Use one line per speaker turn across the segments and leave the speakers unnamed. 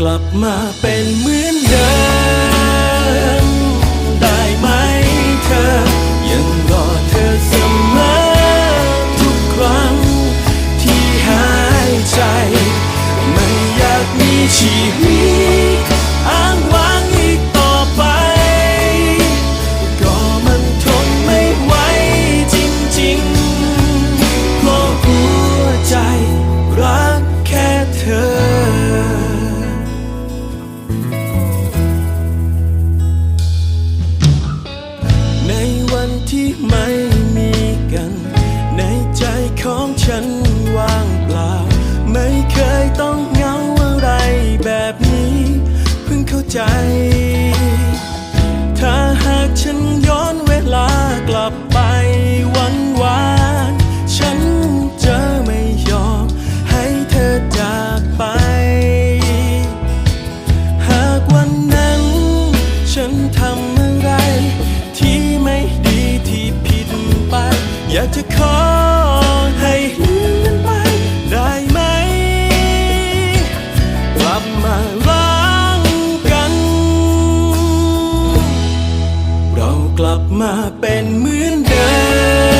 กลับมาเป็นเหมือนเดิม ได้ไหมเธอ ยังรอเธอเสมอทุกครั้งที่หายใจ ไม่อยากมีชีวิต ใจของฉันว่างเปล่า ไม่เคยต้องเหงาอะไรแบบนี้ เพิ่งเข้าใจ ถ้าหากฉันย้อน กลับมาเป็นเหมือนเดิม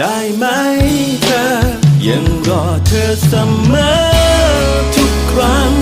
ได้ไหมเธอ ยังรอเธอเสมอทุกครั้ง